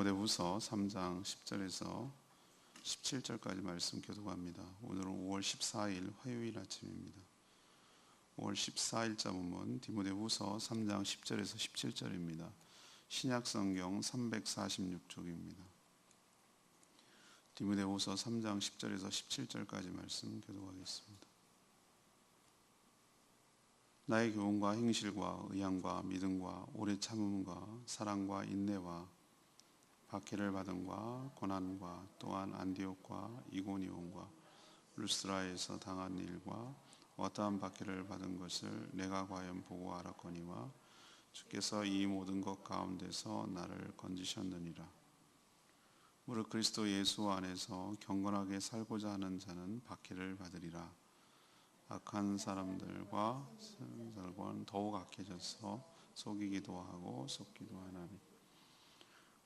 디모데후서 3장 10절에서 17절까지 말씀 교도합니다. 오늘은 5월 14일 화요일 아침입니다. 5월 14일 자문은 디모데후서 3장 10절에서 17절입니다. 신약 성경 346쪽입니다. 디모데후서 3장 10절에서 17절까지 말씀 교도하겠습니다. 나의 교훈과 행실과 의향과 믿음과 오래 참음과 사랑과 인내와 박해를 받음과 고난과 또한 안디옥과 이고니온과 루스라에서 당한 일과 어떠한 박해를 받은 것을 내가 과연 보고 알았거니와 주께서 이 모든 것 가운데서 나를 건지셨느니라. 무릇 그리스도 예수 안에서 경건하게 살고자 하는 자는 박해를 받으리라. 악한 사람들과 사람들과는 더욱 악해져서 속이기도 하고 속기도 하나니.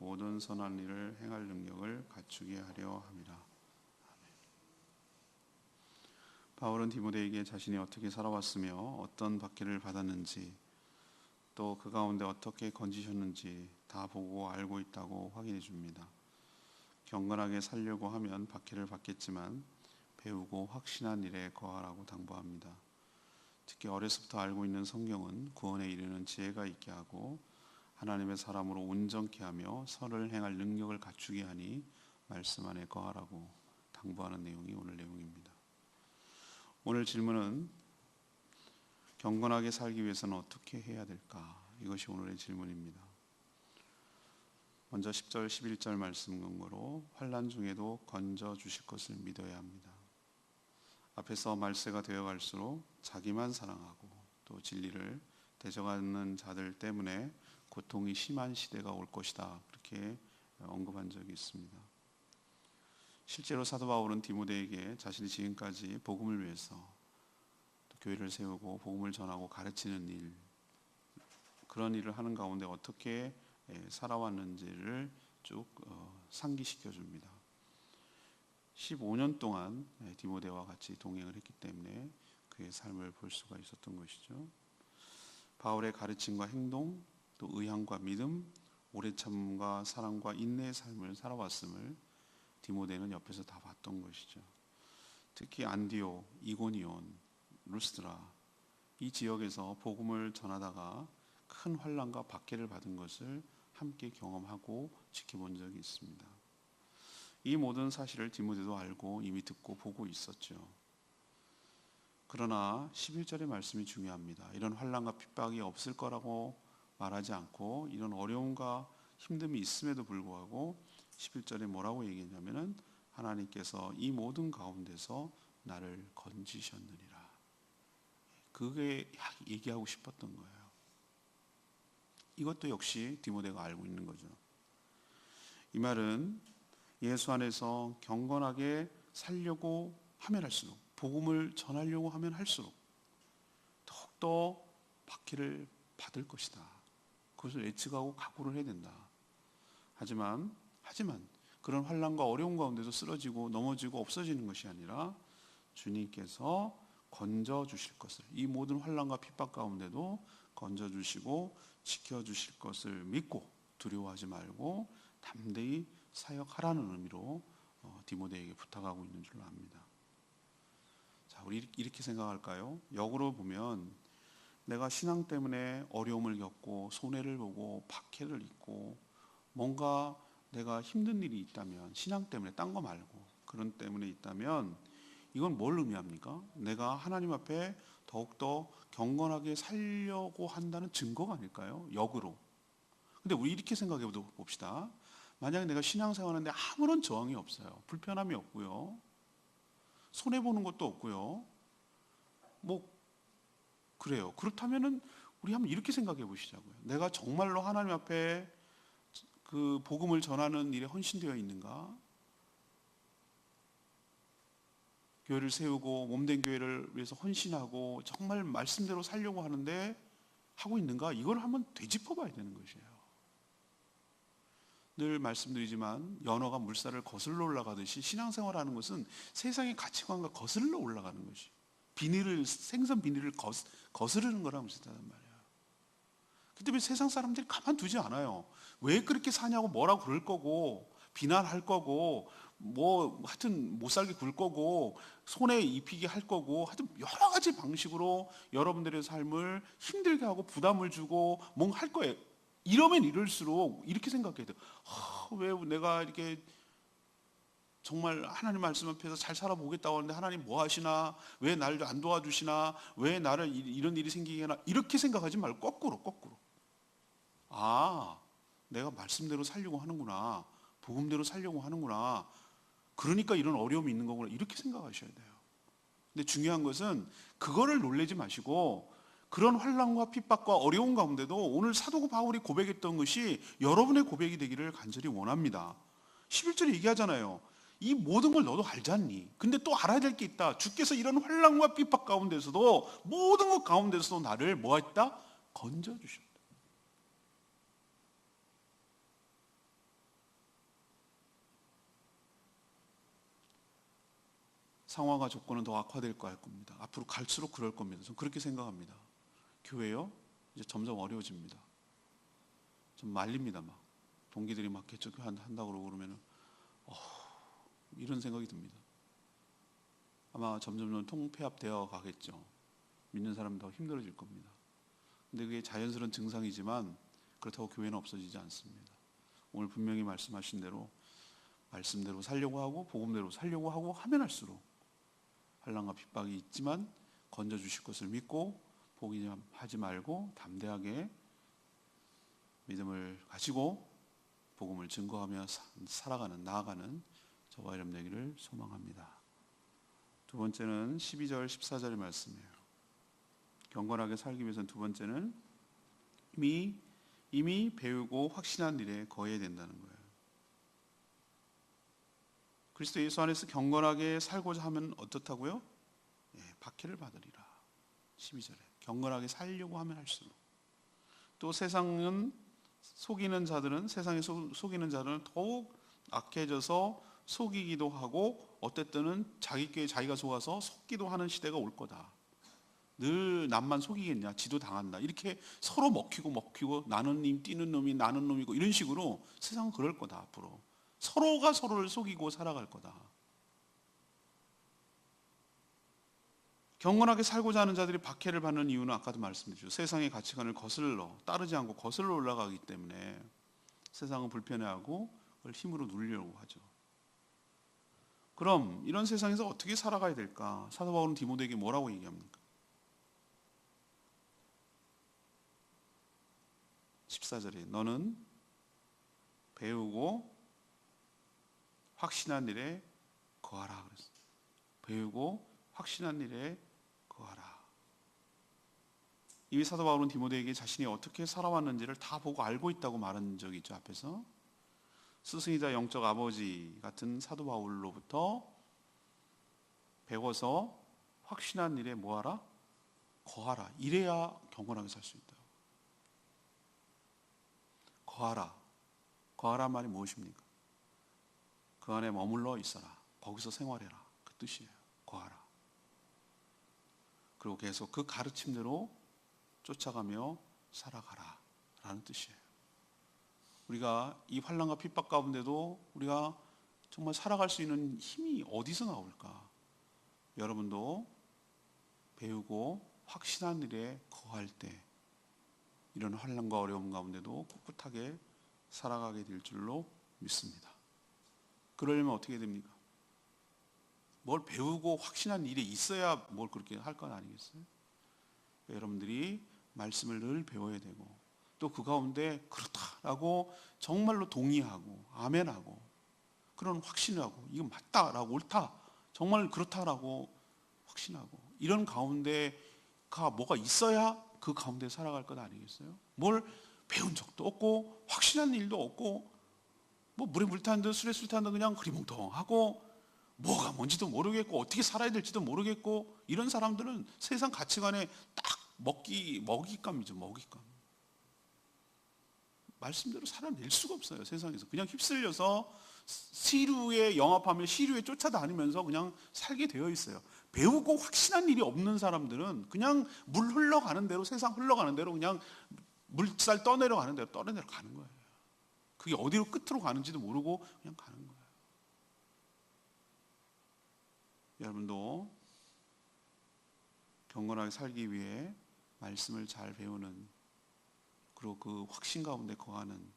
모든 선한 일을 행할 능력을 갖추게 하려 함이라. 바울은 디모데에게 자신이 어떻게 살아왔으며 어떤 박해를 받았는지 또 그 가운데 어떻게 건지셨는지 다 보고 알고 있다고 확인해 줍니다. 경건하게 살려고 하면 박해를 받겠지만 배우고 확신한 일에 거하라고 당부합니다. 특히 어려서부터 알고 있는 성경은 구원에 이르는 지혜가 있게 하고 하나님의 사람으로 온전케 하며 선을 행할 능력을 갖추게 하니 말씀 안에 거하라고 당부하는 내용이 오늘 내용입니다. 오늘 질문은 경건하게 살기 위해서는 어떻게 해야 될까? 이것이 오늘의 질문입니다. 먼저 10절 11절 말씀 근거로 환란 중에도 건져 주실 것을 믿어야 합니다. 앞에서 말세가 되어 갈수록 자기만 사랑하고 또 진리를 대적하는 자들 때문에 고통이 심한 시대가 올 것이다. 그렇게 언급한 적이 있습니다. 실제로 사도 바울은 디모데에게 자신이 지금까지 복음을 위해서 또 교회를 세우고 복음을 전하고 가르치는 일 그런 일을 하는 가운데 어떻게 살아왔는지를 쭉 어, 상기시켜 줍니다. 15년 동안 디모데와 같이 동행을 했기 때문에 그의 삶을 볼 수가 있었던 것이죠. 바울의 가르침과 행동, 또 의향과 믿음, 오래 참음과 사랑과 인내의 삶을 살아왔음을 디모데는 옆에서 다 봤던 것이죠. 특히 안디오, 이고니온, 루스드라 이 지역에서 복음을 전하다가 큰 환란과 박해를 받은 것을 함께 경험하고 지켜본 적이 있습니다. 이 모든 사실을 디모데도 알고 이미 듣고 보고 있었죠. 그러나 11절의 말씀이 중요합니다. 이런 환란과 핍박이 없을 거라고 말하지 않고 이런 어려움과 힘듦이 있음에도 불구하고 11절에 뭐라고 얘기했냐면은 하나님께서 이 모든 가운데서 나를 건지셨느니라. 그게 얘기하고 싶었던 거예요. 이것도 역시 디모데가 알고 있는 거죠. 이 말은 예수 안에서 경건하게 살려고 하면 할수록 복음을 전하려고 하면 할수록 더욱더 박해를 받을 것이다. 그것을 예측하고 각오를 해야 된다. 하지만 하지만 그런 환란과 어려운 가운데서 쓰러지고 넘어지고 없어지는 것이 아니라 주님께서 건져 주실 것을 이 모든 환란과 핍박 가운데도 건져 주시고 지켜 주실 것을 믿고 두려워하지 말고 담대히 사역하라는 의미로 어, 디모데에게 부탁하고 있는 줄로 압니다. 자, 우리 이렇게 생각할까요? 역으로 보면 내가 신앙 때문에 어려움을 겪고 손해를 보고 박해를 입고 뭔가 내가 힘든 일이 있다면 신앙 때문에 딴 거 말고 그런 때문에 있다면 이건 뭘 의미합니까? 내가 하나님 앞에 더욱더 경건하게 살려고 한다는 증거가 아닐까요? 역으로. 근데 우리 이렇게 생각해 봅시다. 만약에 내가 신앙생활하는데 아무런 저항이 없어요. 불편함이 없고요. 손해보는 것도 없고요. 뭐, 그래요. 그렇다면은 우리 한번 이렇게 생각해 보시자고요. 내가 정말로 하나님 앞에 그 복음을 전하는 일에 헌신되어 있는가? 교회를 세우고 몸된 교회를 위해서 헌신하고 정말 말씀대로 살려고 하는데 하고 있는가? 이걸 한번 되짚어 봐야 되는 것이에요. 늘 말씀드리지만 연어가 물살을 거슬러 올라가듯이 신앙생활하는 것은 세상의 가치관과 거슬러 올라가는 것이 비닐을 생선 비닐을 거스, 거스르는 거랑 비슷하단 말이야. 그 때문에 세상 사람들이 가만 두지 않아요. 왜 그렇게 사냐고 뭐라고 그럴 거고 비난할 거고 뭐 하여튼 못 살게 굴 거고 손에 입히게 할 거고 하여튼 여러 가지 방식으로 여러분들의 삶을 힘들게 하고 부담을 주고 뭔가 할 거예요. 이러면 이럴수록 이렇게 생각해야 돼요. 아, 왜 내가 이렇게 정말 하나님 말씀 앞에서 잘 살아보겠다고 하는데 하나님 뭐 하시나? 왜 나를 안 도와주시나? 왜 나를 이- 이런 일이 생기게 하나? 이렇게 생각하지 말고 거꾸로 거꾸로. 아, 내가 말씀대로 살려고 하는구나. 복음대로 살려고 하는구나. 그러니까 이런 어려움이 있는 거구나. 이렇게 생각하셔야 돼요. 근데 중요한 것은 그거를 놀래지 마시고 그런 환란과 핍박과 어려운 가운데도 오늘 사도 바울이 고백했던 것이 여러분의 고백이 되기를 간절히 원합니다. 11절에 얘기하잖아요. 이 모든 걸 너도 알잖니. 근데 또 알아야 될 게 있다. 주께서 이런 환란과 핍박 가운데서도 모든 것 가운데서도 나를 뭐 했다? 건져 주셨다. 상황과 조건은 더 악화될 거할 겁니다. 앞으로 갈수록 그럴 겁니다. 저는 그렇게 생각합니다. 교회요? 이제 점점 어려워집니다. 좀 말립니다, 막. 동기들이 막 개척 한다고 그러고 그러면은, 어, 이런 생각이 듭니다. 아마 점점 통폐합되어 가겠죠. 믿는 사람 더 힘들어질 겁니다. 근데 그게 자연스러운 증상이지만 그렇다고 교회는 없어지지 않습니다. 오늘 분명히 말씀하신 대로 말씀대로 살려고 하고 복음대로 살려고 하고 하면 할수록 환란과 핍박이 있지만 건져 주실 것을 믿고 포기하지 말고 담대하게 믿음을 가지고 복음을 증거하며 사- 살아가는 나아가는 저와 여러분 되기를 소망합니다. 두 번째는 12절 14절의 말씀이에요. 경건하게 살기 위해서는 두 번째는 이미 이미 배우고 확신한 일에 거해야 된다는 거예요. 그리스도 예수 안에서 경건하게 살고자 하면 어떻다고요? 예, 박해를 받으리라. 12절에 경건하게 살려고 하면 할수록 또 세상은 속이는 자들은 세상에 속- 속이는 자들은 더욱 악해져서 속이기도 하고 어떨 때는 자기 께 자기가 속아서 속기도 하는 시대가 올 거다. 늘 남만 속이겠냐? 지도 당한다. 이렇게 서로 먹히고 먹히고 나는 님 뛰는 놈이 나는 놈이고 이런 식으로 세상은 그럴 거다 앞으로. 서로가 서로를 속이고 살아갈 거다. 경건하게 살고자 하는 자들이 박해를 받는 이유는 아까도 말씀드렸죠. 세상의 가치관을 거슬러 따르지 않고 거슬러 올라가기 때문에 세상은 불편해하고 그걸 힘으로 누리려고 하죠. 그럼 이런 세상에서 어떻게 살아가야 될까? 사도 바울은 디모데에게 뭐라고 얘기합니까? 14절에 너는 배우고 확신한 일에 거하라 그랬어요. 배우고 확신한 일에 거하라. 이미 사도 바울은 디모데에게 자신이 어떻게 살아왔는지를 다 보고 알고 있다고 말한 적이 있죠 앞에서 스승이자 영적 아버지 같은 사도 바울로부터 배워서 확신한 일에 뭐하라 거하라 이래야 경건하게 살 수 있다. 거하라 거하라 말이 무엇입니까? 그 안에 머물러 있어라 거기서 생활해라 그 뜻이에요. 거하라. 그리고 계속 그 가르침대로 쫓아가며 살아가라 라는 뜻이에요. 우리가 이 환란과 핍박 가운데도 우리가 정말 살아갈 수 있는 힘이 어디서 나올까? 여러분도 배우고 확신한 일에 거할 때 이런 환란과 어려움 가운데도 꿋꿋하게 살아가게 될 줄로 믿습니다. 그러려면 어떻게 됩니까? 뭘 배우고 확신한 일이 있어야 뭘 그렇게 할 건 아니겠어요? 여러분들이 말씀을 늘 배워야 되고 또 그 가운데 그렇다라고 정말로 동의하고 아멘하고 그런 확신하고 이거 맞다라고 옳다 정말 그렇다라고 확신하고 이런 가운데가 뭐가 있어야 그 가운데 살아갈 것 아니겠어요? 뭘 배운 적도 없고 확신한 일도 없고 뭐 물에 물 타는 듯 술에 술 타는 듯 그냥 흐리멍텅하고 뭐가 뭔지도 모르겠고 어떻게 살아야 될지도 모르겠고 이런 사람들은 세상 가치관에 딱 먹기 먹잇감이죠 먹잇감. 말씀대로 살아낼 수가 없어요 세상에서 그냥 휩쓸려서 시류에 영합하며 시류에 쫓아다니면서 그냥 살게 되어 있어요. 배우고 확신한 일이 없는 사람들은 그냥 물 흘러가는 대로 세상 흘러가는 대로 그냥 물살 떠내려 가는 대로 떠내려 가는 거예요. 그게 어디로 끝으로 가는지도 모르고 그냥 가는 거예요. 여러분도 경건하게 살기 위해 말씀을 잘 배우는 그리고 그 확신 가운데 거하는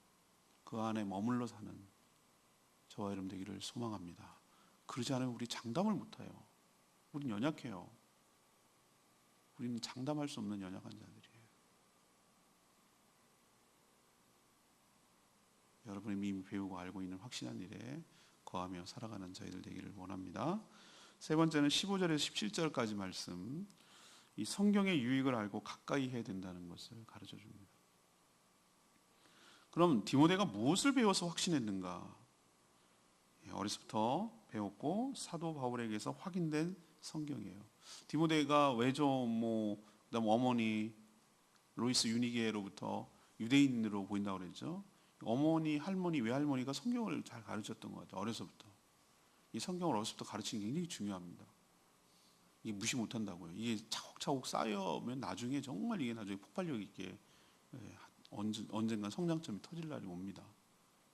그 안에 머물러 사는 저와 여러분 되기를 소망합니다. 그러지 않으면 우리 장담을 못해요. 우린 연약해요. 우리는 장담할 수 없는 연약한 자들이에요. 여러분이 이미 배우고 알고 있는 확신한 일에 거하며 살아가는 저희들 되기를 원합니다. 세 번째는 15절에서 17절까지 말씀. 이 성경의 유익을 알고 가까이 해야 된다는 것을 가르쳐 줍니다. 그럼 디모데가 무엇을 배워서 확신했는가? 예, 어려서부터 배웠고 사도 바울에게서 확인된 성경이에요. 디모데가 외조 뭐 그다음 어머니 로이스 유니게로부터 유대인으로 보인다고 그랬죠. 어머니, 할머니, 외할머니가 성경을 잘 가르쳤던 것 같아요. 어려서부터. 이 성경을 어려서부터 가르치는 게 굉장히 중요합니다. 이게 무시 못한다고요. 이게 차곡차곡 쌓여면 나중에 정말 이게 나중에 폭발력 있게 예, 언제, 언젠가 성장점이 터질 날이 옵니다.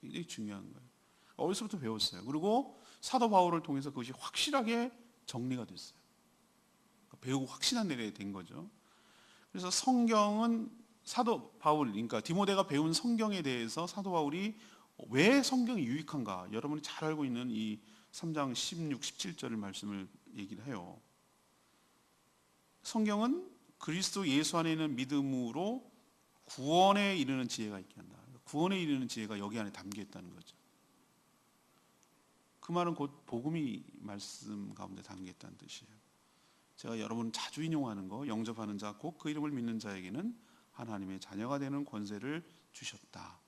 굉장히 중요한 거예요. 어려서부터 배웠어요. 그리고 사도 바울을 통해서 그것이 확실하게 정리가 됐어요. 그러니까 배우고 확신한 내려야 된 거죠. 그래서 성경은 사도 바울, 그러니까 디모데가 배운 성경에 대해서 사도 바울이 왜 성경이 유익한가? 여러분이 잘 알고 있는 이 3장 16, 17절의 말씀을 얘기를 해요. 성경은 그리스도 예수 안에 있는 믿음으로 구원에 이르는 지혜가 있게 한다. 구원에 이르는 지혜가 여기 안에 담겨 있다는 거죠. 그 말은 곧 복음이 말씀 가운데 담겨 있다는 뜻이에요. 제가 여러분 자주 인용하는 거 영접하는 자 곧 그 이름을 믿는 자에게는 하나님의 자녀가 되는 권세를 주셨다.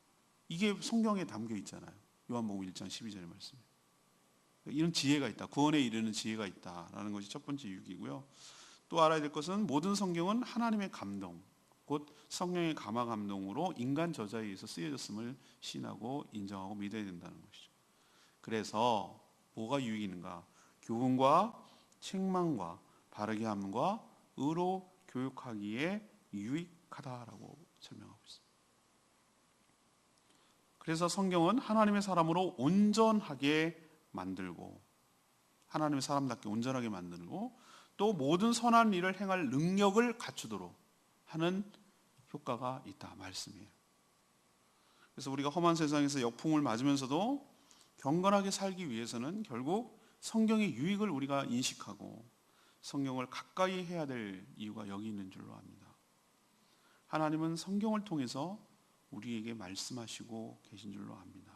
이게 성경에 담겨 있잖아요. 요한복음 1장 12절의 말씀. 이런 지혜가 있다. 구원에 이르는 지혜가 있다라는 것이 첫 번째 유익이고요. 또 알아야 될 것은 모든 성경은 하나님의 감동, 곧 성령의 감화 감동으로 인간 저자에 의해서 쓰여졌음을 신하고 인정하고 믿어야 된다는 것이죠. 그래서 뭐가 유익인가? 교훈과 책망과 바르게 함과 의로 교육하기에 유익하다라고 설명하고 있습니다. 그래서 성경은 하나님의 사람으로 온전하게 만들고 하나님의 사람답게 온전하게 만들고 또 모든 선한 일을 행할 능력을 갖추도록 하는 효과가 있다 말씀이에요. 그래서 우리가 험한 세상에서 역풍을 맞으면서도 경건하게 살기 위해서는 결국 성경의 유익을 우리가 인식하고 성경을 가까이 해야 될 이유가 여기 있는 줄로 압니다. 하나님은 성경을 통해서 우리에게 말씀하시고 계신 줄로 압니다.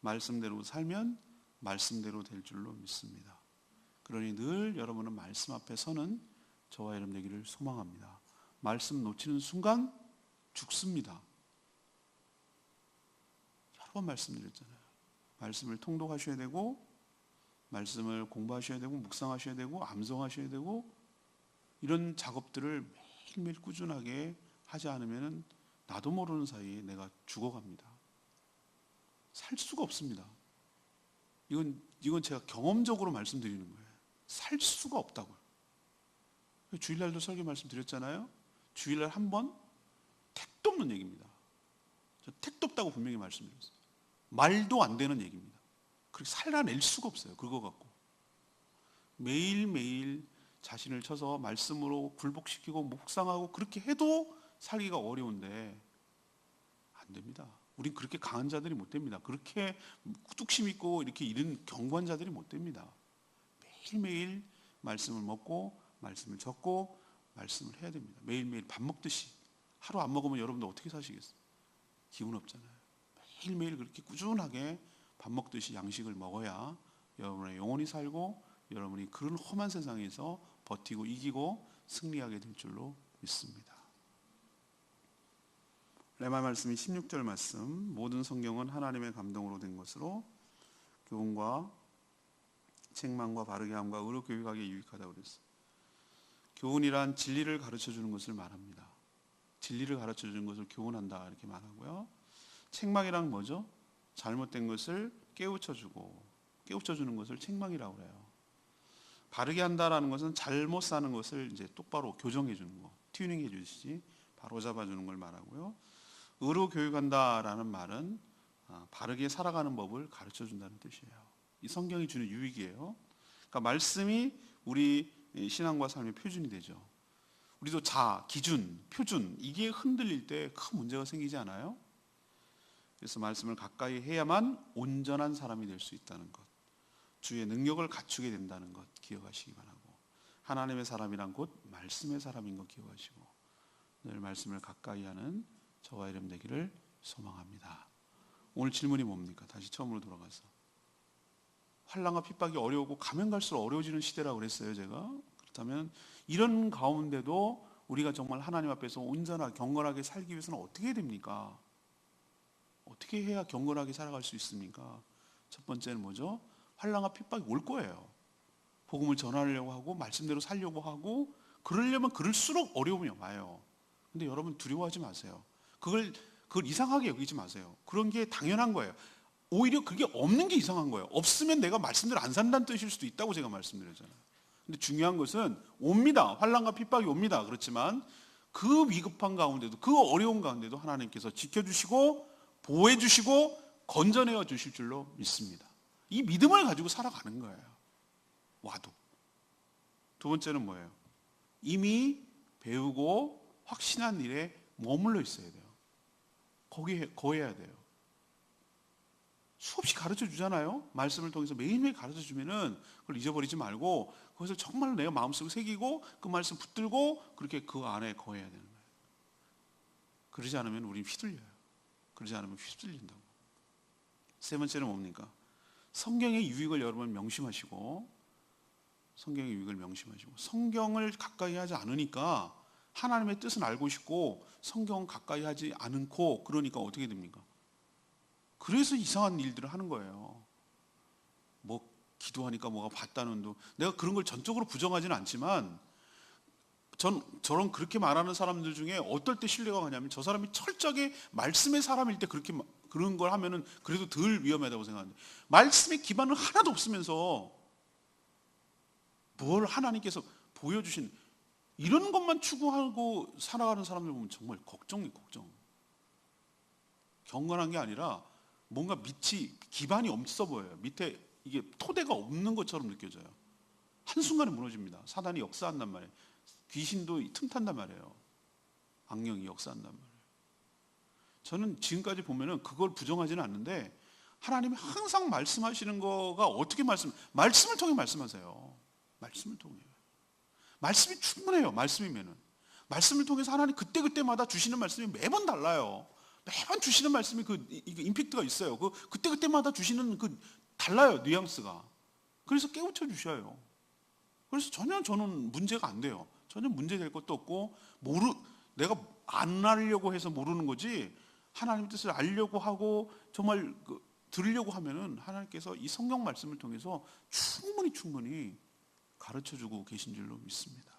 말씀대로 살면 말씀대로 될 줄로 믿습니다. 그러니 늘 여러분은 말씀 앞에 서는 저와 여러분 되기를 소망합니다. 말씀 놓치는 순간 죽습니다. 여러 번 말씀드렸잖아요. 말씀을 통독하셔야 되고 말씀을 공부하셔야 되고 묵상하셔야 되고 암송하셔야 되고 이런 작업들을 매일매일 꾸준하게 하지 않으면 나도 모르는 사이에 내가 죽어갑니다. 살 수가 없습니다. 이건 이건 제가 경험적으로 말씀드리는 거예요. 살 수가 없다고요. 주일날도 설교 말씀드렸잖아요. 주일날 한 번 택도 없는 얘기입니다. 저 택도 없다고 분명히 말씀드렸어요. 말도 안 되는 얘기입니다. 그렇게 살아낼 수가 없어요. 그거 갖고. 매일매일 자신을 쳐서 말씀으로 굴복시키고 묵상하고 그렇게 해도 살기가 어려운데 안 됩니다. 우린 그렇게 강한 자들이 못 됩니다. 그렇게 뚝심 있고 이렇게 이런 경고한 자들이 못 됩니다. 매일매일 말씀을 먹고 말씀을 적고 말씀을 해야 됩니다. 매일매일 밥 먹듯이 하루 안 먹으면 여러분들 어떻게 사시겠어요? 기운 없잖아요. 매일매일 그렇게 꾸준하게 밥 먹듯이 양식을 먹어야 여러분의 영혼이 살고 여러분이 그런 험한 세상에서 버티고 이기고 승리하게 될 줄로 믿습니다. 레마 말씀이 16절 말씀 모든 성경은 하나님의 감동으로 된 것으로 교훈과 책망과 바르게 함과 의로 교육하기에 유익하다고 그랬어요. 교훈이란 진리를 가르쳐 주는 것을 말합니다. 진리를 가르쳐 주는 것을 교훈한다 이렇게 말하고요. 책망이란 뭐죠? 잘못된 것을 깨우쳐 주고 깨우쳐 주는 것을 책망이라고 해요. 바르게 한다라는 것은 잘못 사는 것을 이제 똑바로 교정해 주는 거, 튜닝해 주시지 바로 잡아 주는 걸 말하고요. 의로 교육한다라는 말은 아, 바르게 살아가는 법을 가르쳐 준다는 뜻이에요. 이 성경이 주는 유익이에요. 그러니까 말씀이 우리 신앙과 삶의 표준이 되죠. 우리도 자, 기준, 표준 이게 흔들릴 때 큰 문제가 생기지 않아요? 그래서 말씀을 가까이 해야만 온전한 사람이 될 수 있다는 것. 주의 능력을 갖추게 된다는 것 기억하시기 바라고. 하나님의 사람이란 곧 말씀의 사람인 것 기억하시고 늘 말씀을 가까이 하는 저와 이름 되기를 소망합니다. 오늘 질문이 뭡니까? 다시 처음으로 돌아가서. 환란과 핍박이 어려우고 가면 갈수록 어려워지는 시대라고 그랬어요, 제가. 그렇다면 이런 가운데도 우리가 정말 하나님 앞에서 온전하게 경건하게 살기 위해서는 어떻게 해야 됩니까? 어떻게 해야 경건하게 살아갈 수 있습니까? 첫 번째는 뭐죠? 환란과 핍박이 올 거예요. 복음을 전하려고 하고 말씀대로 살려고 하고 그러려면 그럴수록 어려움이 와요. 근데 여러분 두려워하지 마세요. 그걸 그걸 이상하게 여기지 마세요. 그런 게 당연한 거예요. 오히려 그게 없는 게 이상한 거예요. 없으면 내가 말씀대로 안 산다는 뜻일 수도 있다고 제가 말씀드렸잖아요. 근데 중요한 것은 옵니다. 환란과 핍박이 옵니다. 그렇지만 그 위급한 가운데도 그 어려운 가운데도 하나님께서 지켜주시고 보호해 주시고 건져내어 주실 줄로 믿습니다. 이 믿음을 가지고 살아가는 거예요. 와도. 두 번째는 뭐예요? 이미 배우고 확신한 일에 머물러 있어야 돼요. 거기에 거해야 돼요. 수없이 가르쳐 주잖아요. 말씀을 통해서 매일매일 가르쳐 주면은 그걸 잊어버리지 말고 그것을 정말 내가 마음속에 새기고 그 말씀 붙들고 그렇게 그 안에 거해야 되는 거예요. 그러지 않으면 우리 휘둘려요. 그러지 않으면 휩쓸린다고. 세 번째는 뭡니까? 성경의 유익을 여러분 명심하시고 성경의 유익을 명심하시고 성경을 가까이 하지 않으니까 하나님의 뜻은 알고 싶고 성경 가까이 하지 않고 그러니까 어떻게 됩니까? 그래서 이상한 일들을 하는 거예요. 뭐 기도하니까 뭐가 봤다는 도 내가 그런 걸 전적으로 부정하지는 않지만 전 저런 그렇게 말하는 사람들 중에 어떨 때 신뢰가 가냐면 저 사람이 철저하게 말씀의 사람일 때 그렇게 마- 그런 걸 하면은 그래도 덜 위험하다고 생각하는데 말씀의 기반은 하나도 없으면서 뭘 하나님께서 보여주신 이런 것만 추구하고 살아가는 사람들 보면 정말 걱정이 걱정. 경건한 게 아니라 뭔가 밑이 기반이 없어 보여요. 밑에 이게 토대가 없는 것처럼 느껴져요. 한순간에 무너집니다. 사단이 역사한단 말이에요. 귀신도 틈탄단 말이에요. 악령이 역사한단 말이에요. 저는 지금까지 보면은 그걸 부정하지는 않는데 하나님이 항상 말씀하시는 거가 어떻게 말씀 말씀을 통해 말씀하세요. 말씀을 통해. 말씀이 충분해요. 말씀이면은. 말씀을 통해서 하나님 그때그때마다 주시는 말씀이 매번 달라요. 매번 주시는 말씀이 그 임팩트가 있어요. 그 그때 그때마다 주시는 그 달라요. 뉘앙스가. 그래서 깨우쳐 주셔요. 그래서 전혀 저는 문제가 안 돼요. 전혀 문제 될 것도 없고 모르 내가 안 알려고 해서 모르는 거지 하나님 뜻을 알려고 하고 정말 그 들으려고 하면은 하나님께서 이 성경 말씀을 통해서 충분히 충분히 가르쳐 주고 계신 줄로 믿습니다.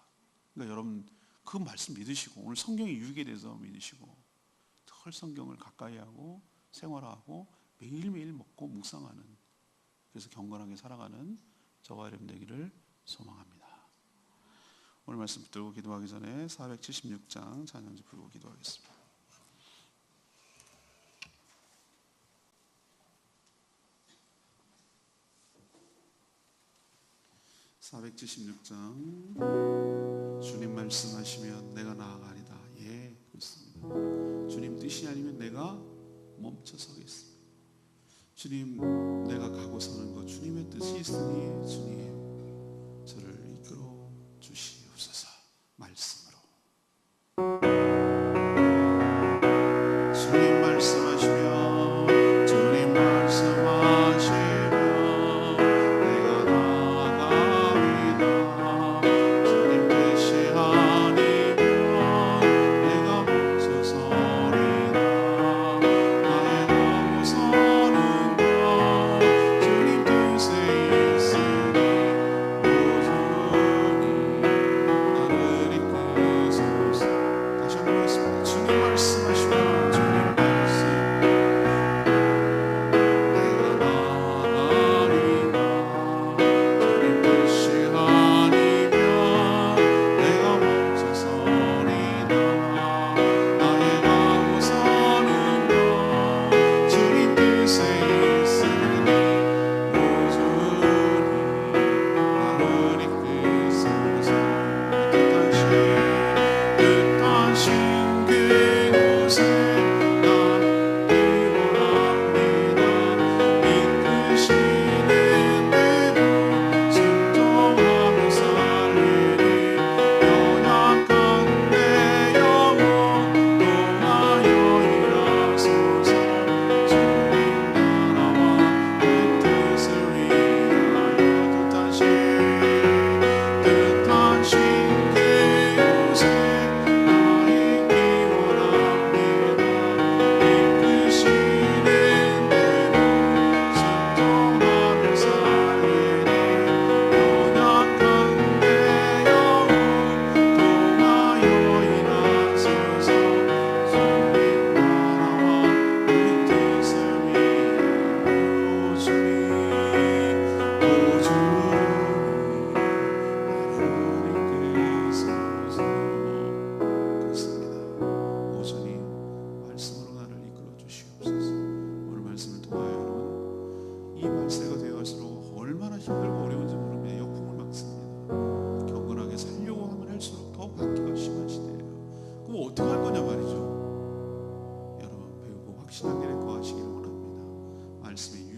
그러니까 여러분 그 말씀 믿으시고 오늘 성경의 유익에 대해서 믿으시고 털 성경을 가까이 하고 생활하고 매일매일 먹고 묵상하는 그래서 경건하게 살아가는 저와 여러분 되기를 소망합니다. 오늘 말씀 붙들고 기도하기 전에 476장 찬양지 부르고 기도하겠습니다. 476장 주님 말씀하시면 내가 나아가리다. 예, 그렇습니다. 주님 뜻이 아니면 내가 멈춰 서겠습니다. 주님 내가 가고 서는 것 주님의 뜻이 있으니 주님 저를 이끌어 주시옵소서 말씀으로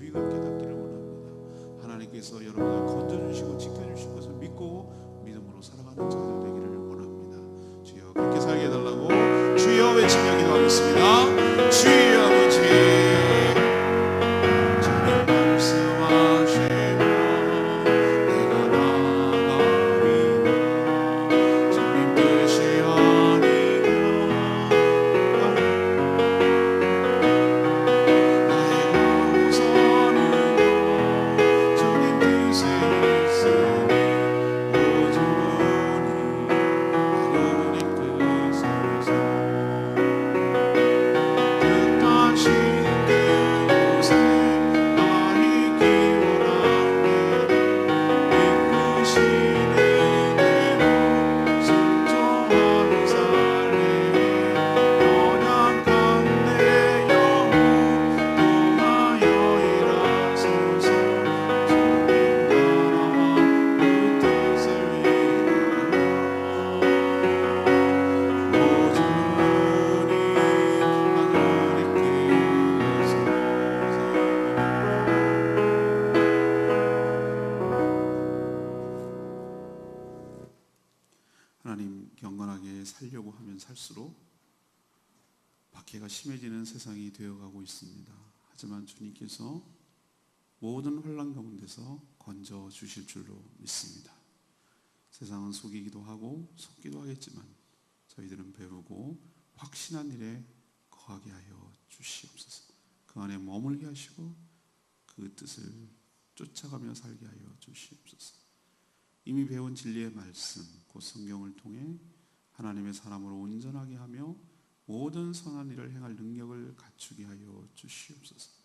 유익을 깨닫기를 원합니다. 하나님께서 여러분을 건져주시고 지켜주실 것을 믿고 믿음으로 살아가는 자들 되기를 원합니다. 주여 그렇게 살게 해달라고 주여 외치며 기도하겠습니다. 주여 주님께서 모든 환란 가운데서 건져 주실 줄로 믿습니다. 세상은 속이기도 하고 속기도 하겠지만 저희들은 배우고 확신한 일에 거하게 하여 주시옵소서. 그 안에 머물게 하시고 그 뜻을 쫓아가며 살게 하여 주시옵소서. 이미 배운 진리의 말씀, 곧 성경을 통해 하나님의 사람으로 온전하게 하며 모든 선한 일을 행할 능력을 갖추게 하여 주시옵소서.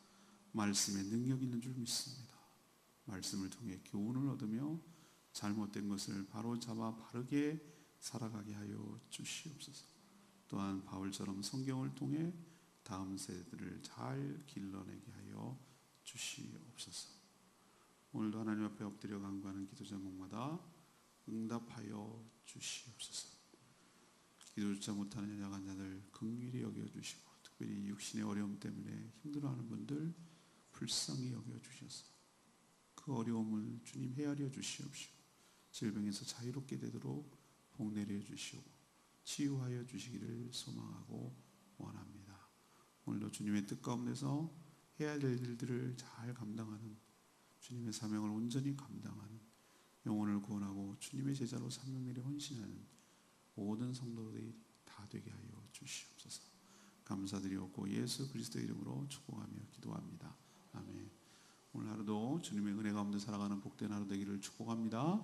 말씀에 능력 있는 줄 믿습니다. 말씀을 통해 교훈을 얻으며 잘못된 것을 바로 잡아 바르게 살아가게 하여 주시옵소서. 또한 바울처럼 성경을 통해 다음 세대들을 잘 길러내게 하여 주시옵소서. 오늘도 하나님 앞에 엎드려 간구하는 기도 제목마다 응답하여 주시옵소서. 기도조차 못하는 연약한 자들 긍휼히 여겨 주시고 특별히 육신의 어려움 때문에 힘들어하는 분들 불쌍히 여겨 주셔서 그 어려움을 주님 헤아려 주시옵시고 질병에서 자유롭게 되도록 복 내려 주시고 치유하여 주시기를 소망하고 원합니다. 오늘도 주님의 뜻 가운데서 해야 될 일들을 잘 감당하는 주님의 사명을 온전히 감당하는 영혼을 구원하고 주님의 제자로 일에 헌신하는 모든 성도들이 다 되게 하여 주시옵소서. 감사드리옵고 예수 그리스도의 이름으로 축복하며 기도합니다. 아멘. 오늘 하루도 주님의 은혜 가운데 살아가는 복된 하루 되기를 축복합니다.